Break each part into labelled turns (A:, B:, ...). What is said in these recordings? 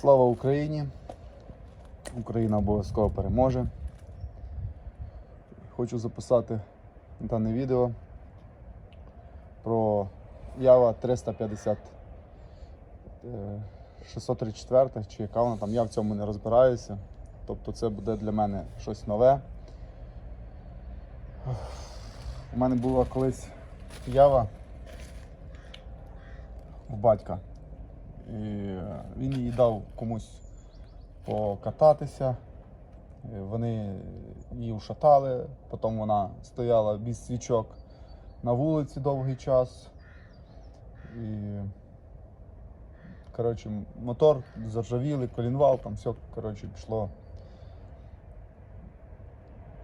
A: Слава Україні! Україна обов'язково переможе. Хочу записати дане відео про Ява 350 е, 634, чи яка вона там, я в цьому не розбираюся. Тобто це буде для мене щось нове. У мене була колись Ява в батька. І він її дав комусь покататися. Вони її ушатали, потім вона стояла без свічок на вулиці довгий час. І, коротше, мотор заржавіли, колінвал, там все коротше, пішло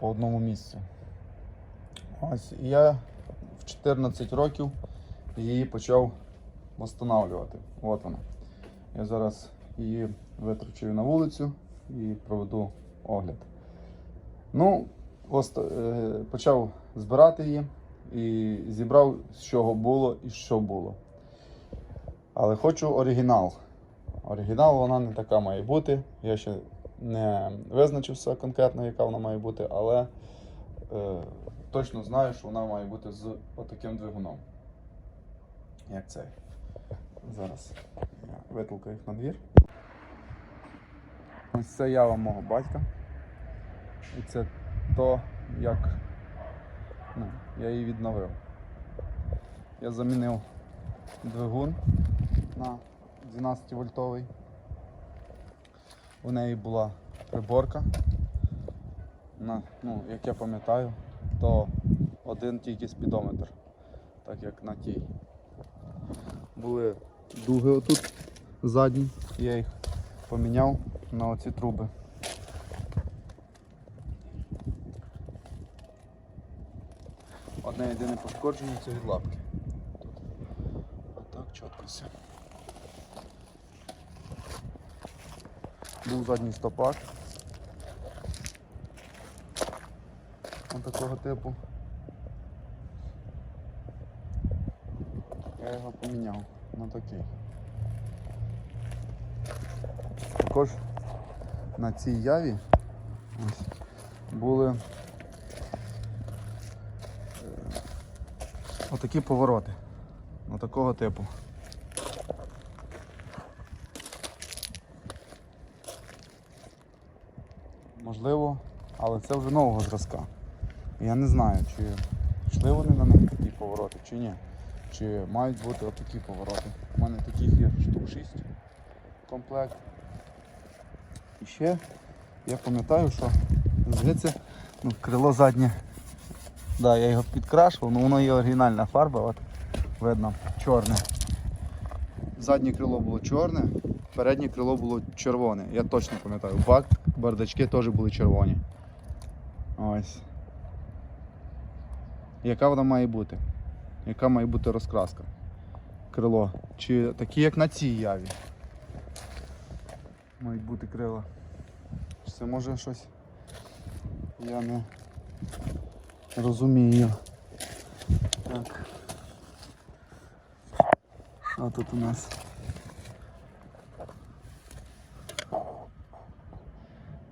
A: по одному місцю. Ось, і я в 14 років її почав встановлювати. От вона. Я зараз її витрачую на вулицю і проведу огляд. Ну, ось, е, почав збирати її і зібрав, з чого було і що було. Але хочу оригінал. Оригінал вона не така має бути. Я ще не визначився конкретно, яка вона має бути, але е, точно знаю, що вона має бути з отаким двигуном. Як цей. Зараз я витолкаю їх на двір. Ось це ява мого батька. І це то, як ну, я її відновив. Я замінив двигун на 12 вольтовий. У неї була приборка. На, ну, як я пам'ятаю, то один тільки спідометр, так як на тій. Були дуги отут задні, я їх поміняв на оці труби. Одне єдине пошкодження це від лапки. Отак чітко все. Був задній стопак. Ось такого типу. Я його поміняв на такий. Також на цій яві ось, були е, отакі повороти. Ну, такого типу. Можливо, але це вже нового зразка. Я не знаю, чи йшли вони на них такі повороти, чи ні. Чи мають бути отакі повороти. У мене таких є штук 6 комплект. І ще я пам'ятаю, що звідси ну, крило заднє. Да, я його підкрашував, але воно є оригінальна фарба, от видно, чорне. Заднє крило було чорне, переднє крило було червоне. Я точно пам'ятаю. Бак, бардачки теж були червоні. Ось. Яка вона має бути? Яка має бути розкраска? Крило. Чи такі, як на цій яві? Мають бути крила. Чи Це може щось. Я не розумію. Так. Що тут у нас?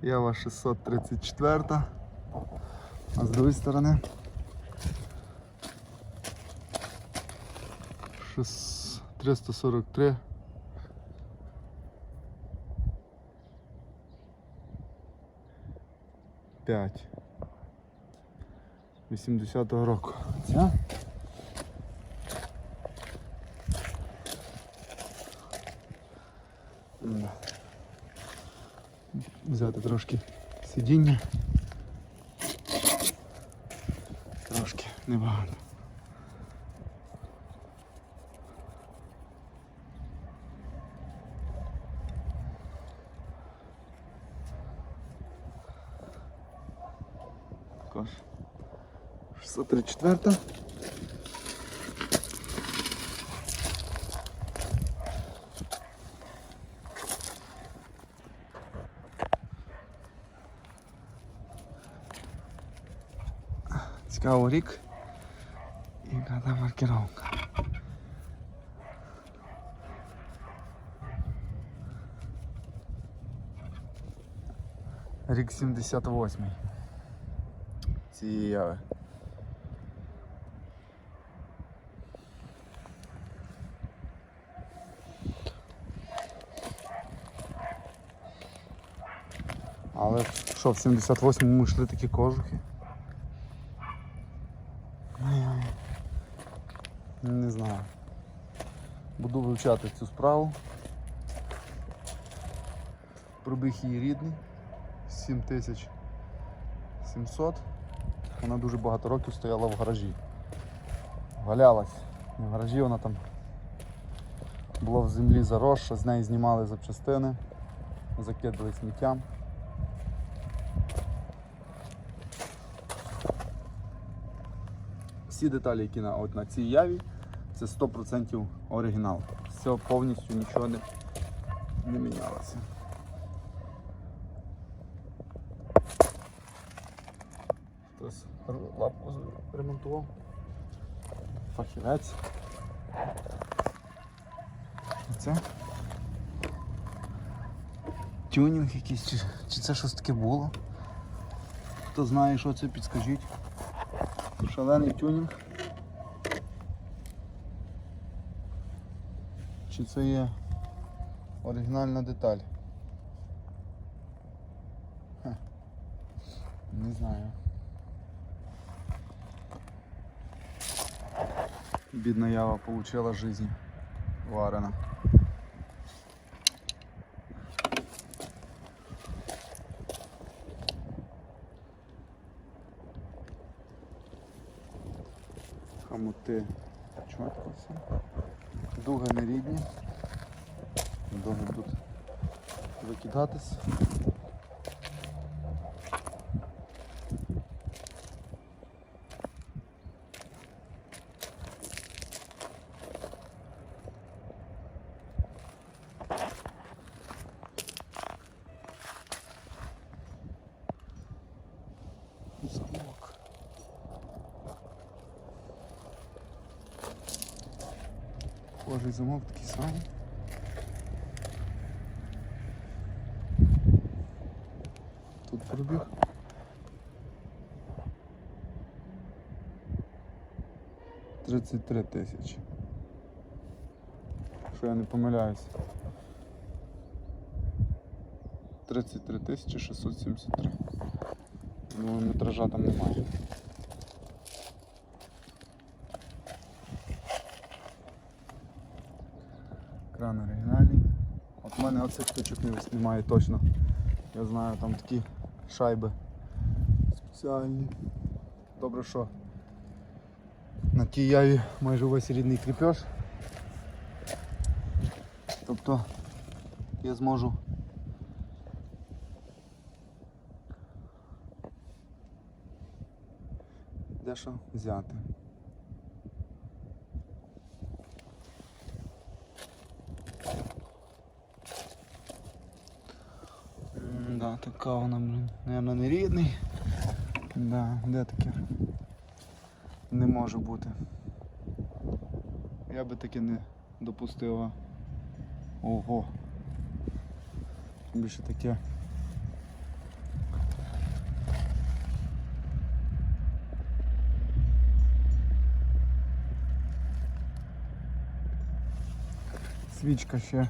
A: Ява 634. А з другої сторони. 343. П'ять. 80-го року. Ця? Взяти трошки сидіння. Трошки небагато. Також 634. Цікаво рік. І там маркировка. Рік 78. Цієї яви. Але що, в 78-му йшли такі кожухи? Не знаю. Буду вивчати цю справу. Пробіг її рідний 7700. Вона дуже багато років стояла в гаражі. Валялась. В гаражі вона там була в землі заросша, з неї знімали запчастини, закидали сміттям. Всі деталі, які на, от на цій яві, це 100% оригінал. Все повністю нічого не, не мінялося. Хтось лапку ремонтував. Фахівець. Це тюнінг якийсь, чи, чи це щось таке було? Хто знає, що це, підскажіть. Шалений тюнінг. Чи це є оригінальна деталь? Хе. Не знаю. Бідна ява получила жизнь варена. Хамути чітко все. Дуги не рідні. Дуги будуть викидатись. Замок. Схожий замок такий самий. Тут пробіг. Тридцять три тисячі. Якщо я не помиляюсь. 33 тисячі 673. Ну, метража там немає. Кран оригінальний. От в мене оцих не немає точно. Я знаю, там такі шайби спеціальні. Добре, що на тій яві майже весь рідний кріпеж. Тобто я зможу дещо взяти. Така вона, блін, наверное, не рідний. Да, де таке? Не може бути. Я би таке не допустив. Ого. Більше таке. Свічка ще.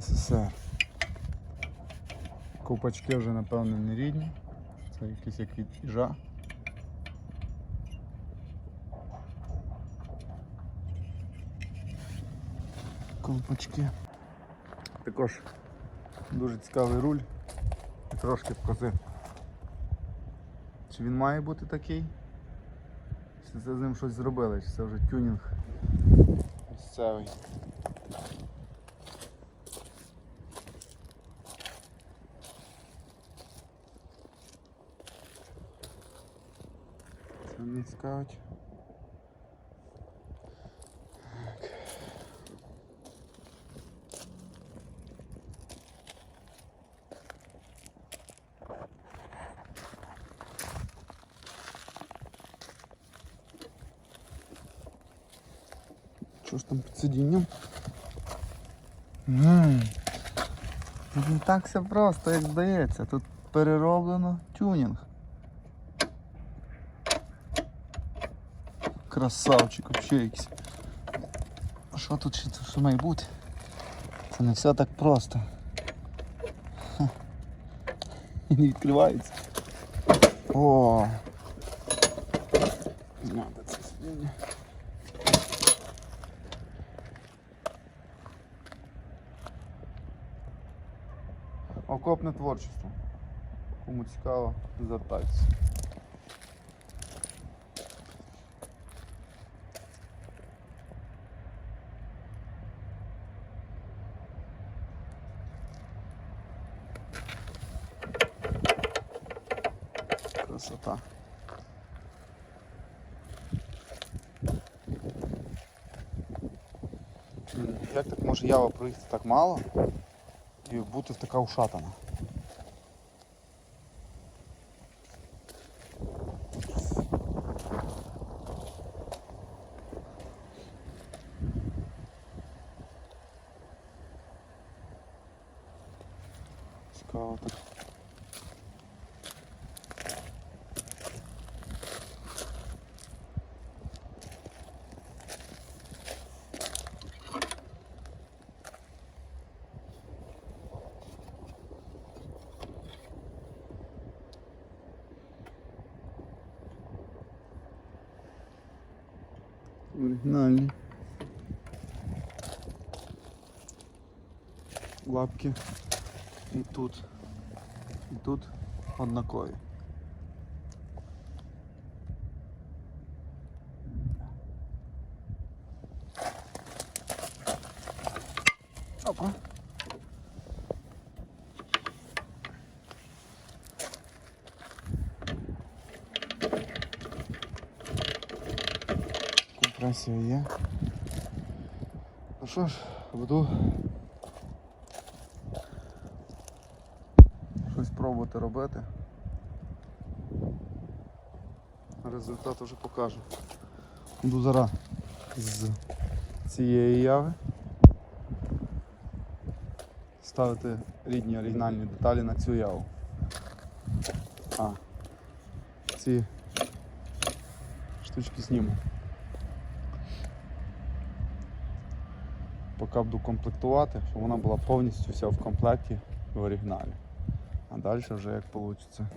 A: СССР. Ковпачки вже напевно не рідні. Це якийсь як від їжа. Ковпачки. Також дуже цікавий руль. І Трошки вкази. Чи він має бути такий? Чи це з ним щось зробили, чи це вже тюнінг місцевий. Це не цікавить. Так. Що ж там під сидінням? М. Тут не так все просто, як здається. Тут перероблено тюнінг. Красавчик, вообще якийсь. А що тут ще що має бути? Це не все так просто. Ха. І не відкривається. О! Зняти це сидіння. Окопне творчество. Кому цікаво, звертайтеся. Красота. Як так може ява проїхати так мало і бути така ушатана? Оригінальні. Лапки і тут. І тут однакові. Опа. Компресія є. Ну що ж, буду щось пробувати робити. Результат вже покажу. Буду зараз з цієї яви ставити рідні оригінальні деталі на цю яву. А, ці штучки зніму. Поки буду комплектувати, щоб вона була повністю вся в комплекті в оригіналі. А далі вже як вийде.